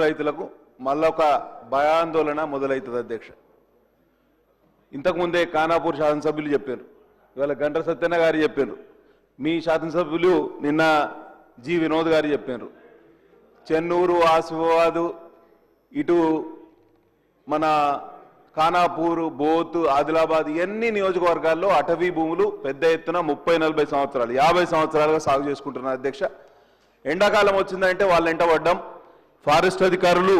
రైతులకు మళ్ళొక భయాందోళన మొదలవుతుంది అధ్యక్ష. ఇంతకుముందే ఖానాపూర్ శాసనసభ్యులు చెప్పారు. ఇవాళ గంట సత్యన్న గారు చెప్పారు. మీ శాసనసభ్యులు నిన్న జి. వినోద్ గారు చెప్పారు. చెన్నూరు ఆసిఫాబాదు ఇటు మన ఖానాపూర్ బోత్ ఆదిలాబాద్ ఇవన్నీ నియోజకవర్గాల్లో అటవీ భూములు పెద్ద ఎత్తున ముప్పై నలభై సంవత్సరాలు యాభై సంవత్సరాలుగా సాగు చేసుకుంటున్నారు అధ్యక్ష. ఎండాకాలం వచ్చిందంటే వాళ్ళు ఎంట పడ్డం. ఫారెస్ట్ అధికారులు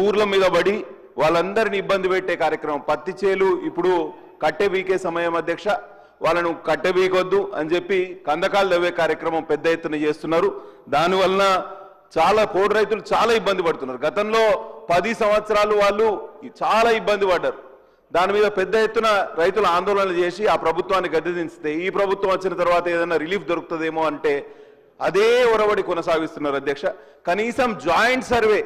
ఊర్ల మీద పడి వాళ్ళందరినీ ఇబ్బంది పెట్టే కార్యక్రమం. పత్తి చేలు ఇప్పుడు కట్టె బీకే సమయం అధ్యక్ష. వాళ్ళను కట్టె బీకొద్దు అని చెప్పి కందకాలు తవ్వే కార్యక్రమం పెద్ద ఎత్తున చేస్తున్నారు. దానివలన చాలా పోడు రైతులు చాలా ఇబ్బంది పడుతున్నారు. గతంలో పది సంవత్సరాలు వాళ్ళు చాలా ఇబ్బంది పడ్డారు. దాని మీద పెద్ద ఎత్తున రైతులు ఆందోళన చేసి ఆ ప్రభుత్వాన్ని గద్దె దించితే ఈ ప్రభుత్వం వచ్చిన తర్వాత ఏదైనా రిలీఫ్ దొరుకుతుందేమో అంటే అదే ఒరవడి కొనసాగిస్తున్నారు అధ్యక్ష. కనీసం joint survey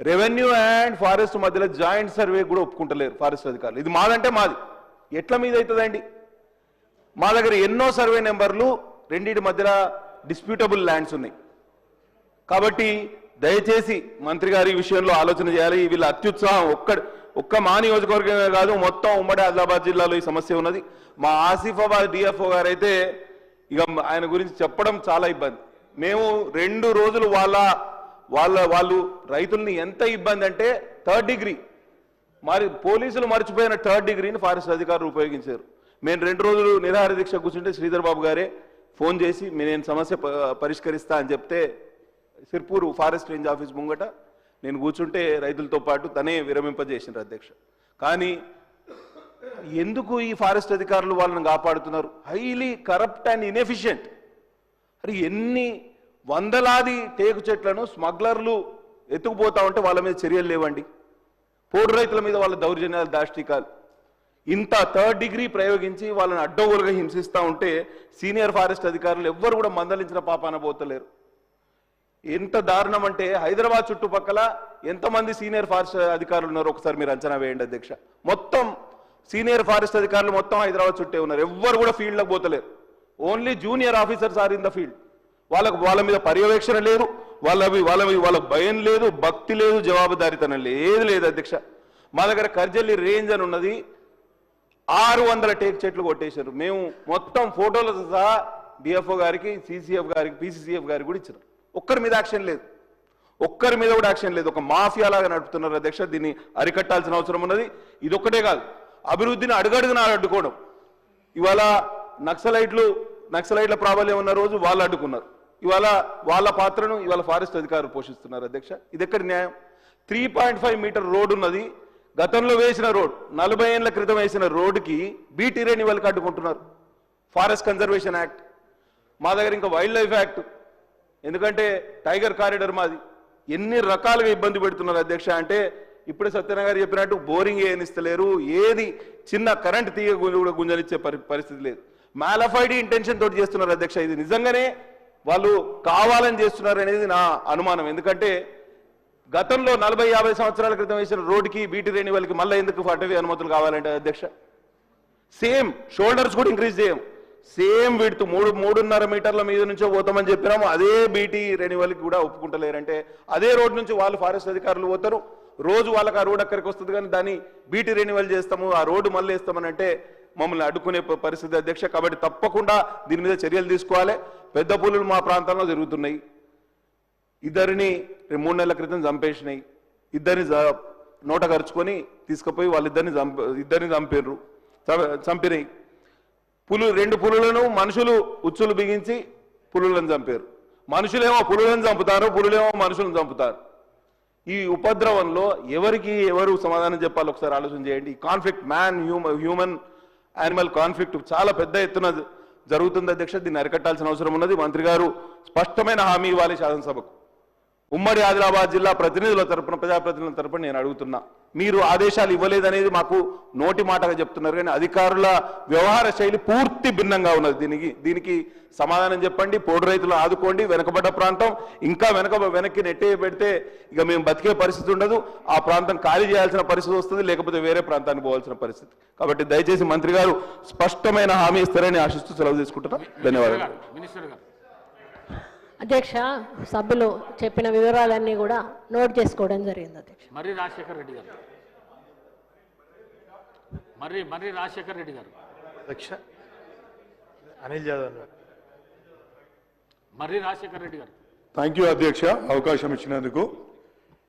revenue and forest మధ్యలో జాయింట్ సర్వే కూడా ఒప్పుకుంటలేరు ఫారెస్ట్ అధికారులు. ఇది మాదంటే మాది. ఎట్ల మీద అవుతుందండి మా దగ్గర ఎన్నో సర్వే నెంబర్లు రెండింటి మధ్యలో డిస్ప్యూటబుల్ ల్యాండ్స్ ఉన్నాయి. కాబట్టి దయచేసి మంత్రి గారి విషయంలో ఆలోచన చేయాలి. వీళ్ళ అత్యుత్సాహం ఒక్క ఒక్క మా నియోజకవర్గమే కాదు మొత్తం ఉమ్మడి ఆదిలాబాద్ జిల్లాలో ఈ సమస్య ఉన్నది. మా ఆసిఫాబాద్ డిఎఫ్ఓ గారు అయితే ఇక ఆయన గురించి చెప్పడం చాలా ఇబ్బంది. మేము రెండు రోజులు వాళ్ళ వాళ్ళ వాళ్ళు రైతుల్ని ఎంత ఇబ్బంది అంటే థర్డ్ డిగ్రీ. మరి పోలీసులు మర్చిపోయిన థర్డ్ డిగ్రీని ఫారెస్ట్ అధికారులు ఉపయోగించారు. మేము రెండు రోజులు నిరాహార దీక్ష కూర్చుంటే శ్రీధర్ బాబు గారే ఫోన్ చేసి నేను సమస్య పరిష్కరిస్తా అని చెప్తే సిర్పూర్ ఫారెస్ట్ రేంజ్ ఆఫీస్ ముంగట నేను కూర్చుంటే రైతులతో పాటు తనే విరమింపజేసినారు అధ్యక్ష. కానీ ఎందుకు ఈ ఫారెస్ట్ అధికారులు వాళ్ళని కాపాడుతున్నారు? హైలీ కరప్ట్ అండ్ ఇన్ఎఫిషియంట్ అరే ఎన్ని వందలాది టేకు చెట్లను స్మగ్లర్లు ఎత్తుకుపోతా ఉంటే వాళ్ళ మీద చర్యలు లేవండి. పోడు రైతుల మీద వాళ్ళ దౌర్జన్యాలు దాష్టికాలు. ఇంత థర్డ్ డిగ్రీ ప్రయోగించి వాళ్ళని అడ్డగోలుగా హింసిస్తూ ఉంటే సీనియర్ ఫారెస్ట్ అధికారులు ఎవ్వరు కూడా మందలించిన పాపాన పోతలేరు. ఎంత దారుణం అంటే హైదరాబాద్ చుట్టుపక్కల ఎంతమంది సీనియర్ ఫారెస్ట్ అధికారులు ఉన్నారో ఒకసారి మీరు అంచనా వేయండి అధ్యక్ష. మొత్తం సీనియర్ ఫారెస్ట్ అధికారులు మొత్తం హైదరాబాద్ చుట్టే ఉన్నారు. ఎవ్వరు కూడా ఫీల్డ్లోకి పోతలేరు. Only junior officers are in the field వాళ్ళకు వాళ్ళ మీద పర్యవేక్షణ లేదు వాళ్ళ వాళ్ళ వాళ్ళకి భయం లేదు భక్తి లేదు జవాబుదారితనం లేదు లేదు అధ్యక్ష. మా దగ్గర కర్జల్లి రేంజ్ అని ఉన్నది. ఆరు వందల టేక్ చెట్లు కొట్టేశారు. మేము మొత్తం ఫోటోలతో సహా డిఎఫ్ఓ గారికి సిసిఎఫ్ గారికి పిసిసిఎఫ్ గారికి కూడా ఇచ్చారు ఒక్కరి మీద యాక్షన్ లేదు. ఒక్కరి మీద కూడా యాక్షన్ లేదు. ఒక మాఫియా లాగా నడుపుతున్నారు అధ్యక్ష. దీన్ని అరికట్టాల్సిన అవసరం ఉన్నది. ఇది ఒక్కటే కాదు. అభివృద్ధిని అడుగడుగున అడ్డుకోవడం. ఇవాళ నక్సలైట్లు నక్సలైట్ల ప్రాబల్యం ఉన్న రోజు వాళ్ళు అడ్డుకున్నారు. ఇవాళ వాళ్ళ పాత్రను ఇవాళ ఫారెస్ట్ అధికారులు పోషిస్తున్నారు అధ్యక్ష. ఇది ఎక్కడ న్యాయం? Three point five meter road ఉన్నది. గతంలో వేసిన రోడ్ నలభై ఏళ్ళ క్రితం వేసిన రోడ్డుకి బీటీ రెన్యువల్కి అడ్డుకుంటున్నారు. Forest conservation act. మా దగ్గర ఇంకా వైల్డ్ లైఫ్ యాక్ట్. ఎందుకంటే టైగర్ కారిడర్ మాది. ఎన్ని రకాలుగా ఇబ్బంది పెడుతున్నారు అధ్యక్ష అంటే ఇప్పుడే సత్యనారాయణ గారు చెప్పినట్టు బోరింగ్ ఏనిస్తలేరు ఏది చిన్న కరెంట్ తీగ కూడా గుంజలిచ్చే పరి పరిస్థితి లేదు. మ్యాలఫైడ్ ఇంటెన్షన్ తోటి చేస్తున్నారు అధ్యక్ష. ఇది నిజంగానే వాళ్ళు కావాలని చేస్తున్నారు అనేది నా అనుమానం. ఎందుకంటే గతంలో నలభై యాభై సంవత్సరాల క్రితం వేసిన రోడ్డుకి బీటీ రెన్యువల్కి మళ్ళీ ఎందుకు అటవీ అనుమతులు కావాలంటే అధ్యక్ష? సేమ్ షోల్డర్స్ కూడా ఇంక్రీజ్ చేయం సేమ్ విడ్త్ మూడు మూడున్నర మీటర్ల మీద నుంచో పోతామని చెప్పినాము. అదే బీటీ రెన్యువల్కి కూడా ఒప్పుకుంటలేరంటే అదే రోడ్ నుంచి వాళ్ళు ఫారెస్ట్ అధికారులు పోతారు. రోజు వాళ్ళకి ఆ రోడ్ అక్కడికి వస్తుంది కానీ దాన్ని బీటీ రెన్యువల్ చేస్తాము ఆ రోడ్డు మళ్ళీ వేస్తామని అంటే మమ్మల్ని అడ్డుకునే పరిస్థితి అధ్యక్ష. కాబట్టి తప్పకుండా దీని మీద చర్యలు తీసుకోవాలి. పెద్ద పులులు మా ప్రాంతంలో జరుగుతున్నాయి. ఇద్దరిని మూడు నెలల క్రితం చంపేసినాయి. ఇద్దరిని నోట ఖర్చుకొని తీసుకుపోయి వాళ్ళిద్దరిని చంప ఇద్దరిని చంపారు చంపినాయి. పులు రెండు పులులను మనుషులు ఉచ్చులు బిగించి పులులను చంపారు. మనుషులేమో పులులను చంపుతారు పులులేమో మనుషులను చంపుతారు. ఈ ఉపద్రవంలో ఎవరికి ఎవరు సమాధానం చెప్పాలి ఒకసారి ఆలోచన చేయండి. ఈ conflict man human human animal conflict చాలా పెద్ద ఎత్తున జరుగుతుంది అధ్యక్ష. దీన్ని అరికట్టాల్సిన అవసరం ఉన్నది. మంత్రి గారు స్పష్టమైన హామీ ఇవ్వాలి శాసనసభకు. ఉమ్మడి ఆదిలాబాద్ జిల్లా ప్రతినిధుల తరపున ప్రజాప్రతినిధుల తరపున నేను అడుగుతున్నా. మీరు ఆదేశాలు ఇవ్వలేదనేది మాకు నోటి మాటగా చెప్తున్నారు. కానీ అధికారుల వ్యవహార శైలి పూర్తి భిన్నంగా ఉన్నది. దీనికి దీనికి సమాధానం చెప్పండి. పోడు రైతులు ఆదుకోండి. వెనకబడ్డ ప్రాంతం. ఇంకా వెనక వెనక్కి నెట్టే పెడితే ఇక మేము బతికే పరిస్థితి ఉండదు. ఆ ప్రాంతం ఖాళీ చేయాల్సిన పరిస్థితి వస్తుంది. లేకపోతే వేరే ప్రాంతానికి పోవాల్సిన పరిస్థితి. కాబట్టి దయచేసి మంత్రి గారు స్పష్టమైన హామీ ఇస్తారని ఆశిస్తూ సెలవు తీసుకుంటున్నా. ధన్యవాదాలు. అధ్యక్ష సభ్యులు చెప్పిన వివరాలన్నీ కూడా నోట్ చేసుకోవడం జరిగింది అధ్యక్ష. మర్రి రాజశేఖర్ రెడ్డి గారు. మర్రి మర్రి రాజశేఖర్ రెడ్డి గారు. అధ్యక్ష అనిల్ యాదవ్ అన్నారు. మర్రి రాజశేఖర్ రెడ్డి గారు. థ్యాంక్ యూ అధ్యక్ష. అవకాశం ఇచ్చినందుకు.